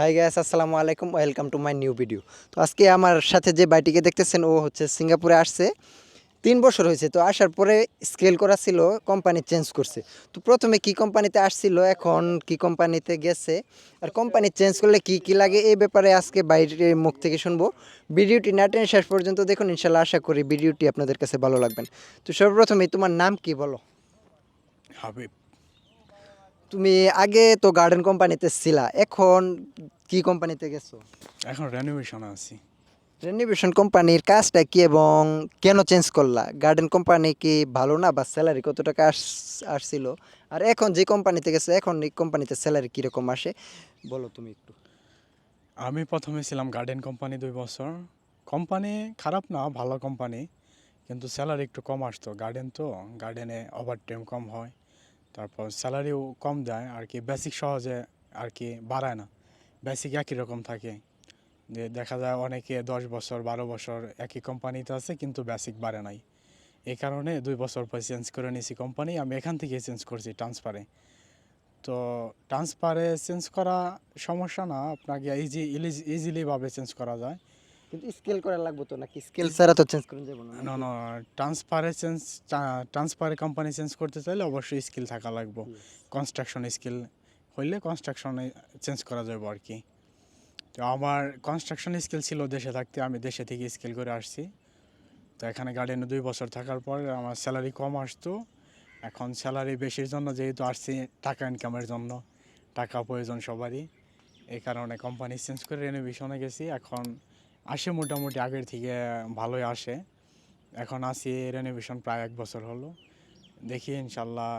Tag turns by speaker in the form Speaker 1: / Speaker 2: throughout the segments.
Speaker 1: High guys আসসালামু আলাইকুম welcome to my new video তো আজকে আমার সাথে যে বাইটিকে দেখতেছেন, ও হচ্ছে সিঙ্গাপুরে আসছে। তিন বছর হয়েছে, তো আসার পরে স্কেল করা ছিল কোম্পানি চেঞ্জ করছে। তো প্রথমে কি কোম্পানিতে আসছিল, এখন কি কোম্পানিতে গেছে, আর কোম্পানি চেঞ্জ করলে কি কি লাগে, এই ব্যাপারে আজকে বাইরের মুখ থেকে শুনব। ভিডিওটি না টেনে শেষ পর্যন্ত দেখুন, ইনশাল্লাহ আশা করি ভিডিওটি আপনাদের কাছে ভালো লাগবেন। তো সর্বপ্রথমে তোমার নাম কি বলো?
Speaker 2: হাবিব।
Speaker 1: তুমি আগে তো গার্ডেন কোম্পানিতে ছিলা এখন কি কোম্পানিতে গেছো?
Speaker 2: এখন রেনোভেশন আছি।
Speaker 1: রেনিভেশন কোম্পানির কাজটা কি এবং কেন চেঞ্জ করলা? গার্ডেন কোম্পানি কি ভালো না বা স্যালারি কত টাকা আস আসছিল? আর এখন যে কোম্পানিতে গেছে এখন এই কোম্পানিতে স্যালারি কীরকম আসে? বলো তুমি একটু।
Speaker 2: আমি প্রথমে ছিলাম গার্ডেন কোম্পানি দুই বছর। কোম্পানি খারাপ না ভালো কোম্পানি কিন্তু স্যালারি একটু কম আসতো। গার্ডেন তো গার্ডেনে ওভার টাইম কম হয়। তারপর স্যালারিও কম দেয়, আর কি বেসিক সহজে আর কি বাড়ায় না। বেসিক একই রকম থাকে। যে দেখা যায় অনেকে দশ বছর, বারো বছর একই কোম্পানিতে আছে, কিন্তু বেসিক বাড়ে নাই। এই কারণে দুই বছর পর চেঞ্জ করে নিয়েছি কোম্পানি আমি এখান থেকে চেঞ্জ করছি ট্রান্সফারে তো ট্রান্সফারে চেঞ্জ করা সমস্যা না, আপনাকে ইজি ইজিলিভাবে চেঞ্জ করা যায়।
Speaker 1: কিন্তু স্কেল করা লাগবে তো নাকি? স্কেল ছাড়া তো চেঞ্জ করে যাব না
Speaker 2: না না ট্রান্সফারে চেঞ্জ ট্রান্সফারে কোম্পানি চেঞ্জ করতে চাইলে অবশ্যই স্কিল থাকা লাগবে। কনস্ট্রাকশন স্কিল হইলে কনস্ট্রাকশনে চেঞ্জ করা যাবে আর কি। তো আমার কনস্ট্রাকশন স্কিল ছিল দেশে থাকতে আমি দেশে থেকে স্কিল করে আসছি। তো এখানে গার্ডেনে দুই বছর থাকার পর আমার স্যালারি কম আসতো। এখন স্যালারি বেশির জন্য যেহেতু আসছি টাকা ইনকামের জন্য টাকা প্রয়োজন সবারই। এই কারণে কোম্পানি চেঞ্জ করে রেনোভেশনে গেছি। এখন আসে মোটামুটি আগের থেকে ভালোই আসে। এখন আসি রেনোভেশন প্রায় এক বছর হলো। দেখি ইনশাল্লাহ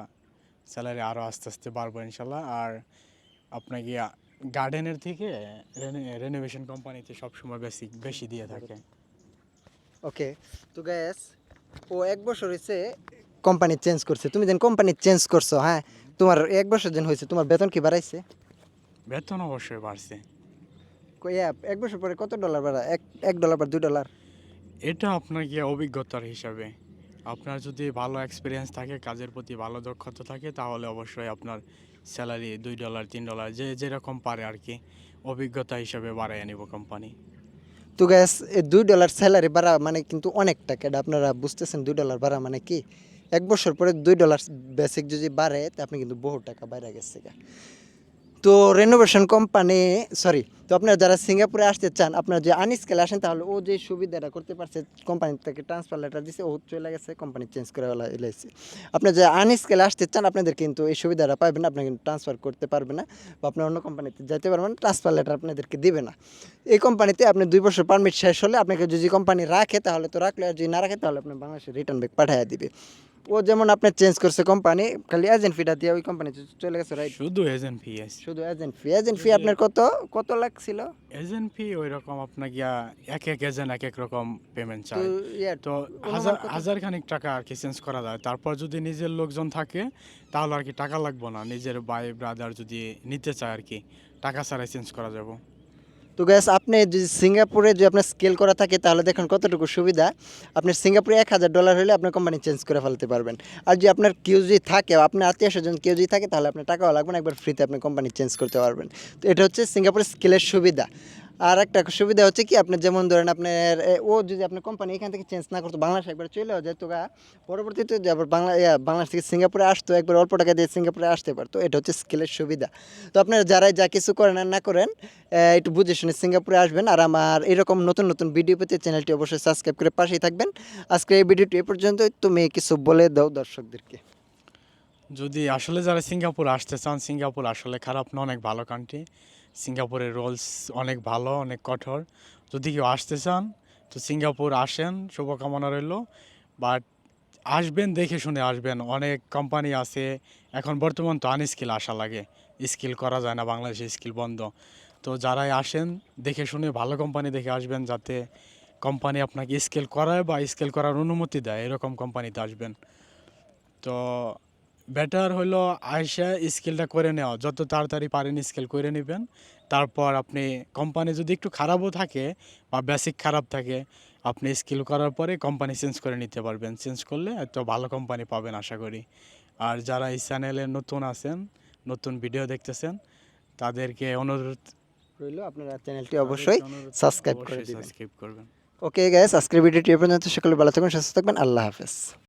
Speaker 2: স্যালারি আরও আস্তে আস্তে বাড়বো ইনশাল্লাহ। আর আপনাকে গার্ডেনের থেকে রেনোভেশন কোম্পানিতে সবসময় বেশি বেশি দিয়ে থাকে।
Speaker 1: ওকে তো গ্যাস ও এক বছর হয়েছে কোম্পানি চেঞ্জ করছে। তুমি যেন কোম্পানি চেঞ্জ করছ হ্যাঁ? তোমার এক বছর যেন হয়েছে তোমার বেতন কি বাড়াইছে?
Speaker 2: বেতন অবশ্যই বাড়ছে।
Speaker 1: এক বছর পরে কত ডলার বাড়া এক এক ডলার বা দুই ডলার
Speaker 2: এটা আপনার গিয়ে অভিজ্ঞতার হিসাবে। আপনার যদি ভালো এক্সপিরিয়েন্স থাকে কাজের প্রতি ভালো দক্ষতা থাকে তাহলে অবশ্যই আপনার স্যালারি দুই ডলার তিন ডলার যে যেরকম পারে আর কি অভিজ্ঞতা হিসাবে বাড়াই আনিব কোম্পানি
Speaker 1: তো গ্যাস দুই ডলার স্যালারি বাড়া মানে কিন্তু অনেক টাকা। এটা আপনারা বুঝতেছেন দুই ডলার বাড়া মানে কি? এক বছর পরে দুই ডলার বেসিক যদি বাড়ে তা আপনি কিন্তু বহু টাকা বাইরে গেছে। তো রেনোভেশন কোম্পানি সরি তো আপনারা যারা সিঙ্গাপুরে আসতে চান, আপনারা যে আনস্কেলে আসেন, তাহলে ও যে সুবিধাটা করতে পারছে কোম্পানি থেকে ট্রান্সফার লেটার দিছে, ও চলে গেছে কোম্পানি চেঞ্জ করে এলাইছে আপনারা যে আনস্কেলে আসতে চান, আপনাদের কিন্তু এই সুবিধাটা পাবেন না আপনি কিন্তু ট্রান্সফার করতে পারবে না, বা আপনার অন্য কোম্পানিতে যেতে পারবেন ট্রান্সফার লেটার আপনাদেরকে দিবে না। এই কোম্পানিতে আপনি দুই বছর পারমিট শেষ হলে, আপনাকে যদি কোম্পানি রাখে, তাহলে তো রাখলে, আর যদি না রাখে, তাহলে আপনি বাংলাদেশে রিটার্ন ব্যাক পাঠিয়ে দিবে। ও যেমন আপনি চেঞ্জ করছে কোম্পানি খালি এজেন্ট ফিটা দিয়ে ওই কোম্পানি চলে গেছে রাইট
Speaker 2: শুধু এজেন্ট ফি আছে
Speaker 1: শুধু এজেন্ট ফি এজেন্ট ফি আপনার কত? কত লাখ ছিল?
Speaker 2: এজেন্ট ফি ওই রকম আপনার গিয়া এক এক এজেন্ট এক এক রকম পেমেন্ট চায় তো হাজার? হাজার খানিক টাকা আর কি চেঞ্জ করা যায়। তারপর যদি নিজের লোকজন থাকে তাহলে আর কি টাকা লাগবে না। নিজের ভাই ব্রাদার যদি নিতে চায় আর কি টাকা ছাড়াই চেঞ্জ করা যাবে।
Speaker 1: তো গ্যাস আপনি যদি সিঙ্গাপুরে যদি আপনার স্কেল করা থাকে, তাহলে দেখুন কতটুকু সুবিধা। আপনি সিঙ্গাপুরে এক হাজার ডলার হলে আপনার কোম্পানি চেঞ্জ করে ফেলতে পারবেন। আর যদি আপনার কেউ যদি থাকে আপনার আত্মীয় স্বজন কেউ যদি থাকে, তাহলে আপনার টাকাও লাগবে না, একবার ফ্রিতে আপনি কোম্পানি চেঞ্জ করতে পারবেন। তো এটা হচ্ছে সিঙ্গাপুরের স্কেলের সুবিধা। আর একটা সুবিধা হচ্ছে কি আপনার যেমন ধরেন আপনার ও যদি আপনার কোম্পানি এখান থেকে চেঞ্জ না করতো, বাংলাদেশ একবার চলেও যেত গা, পরবর্তীতে আবার বাংলা বাংলাদেশ থেকে সিঙ্গাপুরে আসতো, একবার অল্প টাকা দিয়ে সিঙ্গাপুরে আসতে পারতো। এটা হচ্ছে স্কেলের সুবিধা। তো আপনারা যারাই যা কিছু করেন আর না করেন একটু বুঝে শুনে সিঙ্গাপুরে আসবেন। আর আমার এরকম নতুন নতুন ভিডিও পেতে চ্যানেলটি অবশ্যই সাবস্ক্রাইব করে পাশেই থাকবেন। আজকে এই ভিডিওটি এ পর্যন্ত তুমি কিছু বলে দাও দর্শকদেরকে।
Speaker 2: যদি আসলে যারা সিঙ্গাপুর আসতে চান, সিঙ্গাপুর আসলে খারাপ না, অনেক ভালো কান্ট্রি সিঙ্গাপুরের রোলস অনেক ভালো, অনেক কঠোর। যদি কেউ আসতে চান, তো সিঙ্গাপুর আসেন, শুভকামনা রইল। বাট আসবেন, দেখে শুনে আসবেন। অনেক কোম্পানি আছে। এখন বর্তমান তো আনস্কিল আসা লাগে। স্কিল করা যায় না, বাংলাদেশে স্কিল বন্ধ। তো যারাই আসেন, দেখে শুনে ভালো কোম্পানি দেখে আসবেন যাতে কোম্পানি আপনাকে স্কেল করায় বা স্কেল করার অনুমতি দেয়, এরকম কোম্পানিতে আসবেন। তো বেটার হলো আয়সা স্কিলটা করে নেওয়া। যত তাড়াতাড়ি পারেন স্কিল করে নেবেন। তারপর আপনি কোম্পানি যদি একটু খারাপও থাকে বা বেসিক খারাপ থাকে আপনি স্কিল করার পরে কোম্পানি চেঞ্জ করে নিতে পারবেন। চেঞ্জ করলে তো ভালো কোম্পানি পাবেন আশা করি। আর যারা এই চ্যানেলে নতুন আছেন নতুন ভিডিও দেখতেছেন তাদেরকে অনুরোধ
Speaker 1: রইল আপনারা চ্যানেলটি অবশ্যই সাবস্ক্রাইব করে দিবেন।
Speaker 2: সাবস্ক্রাইব করবেন।
Speaker 1: ওকে গ্যাস আজকের ভিডিওটি এ পর্যন্ত। সকলে ভালো থাকবেন সুস্থ থাকবেন। আল্লাহ হাফেজ।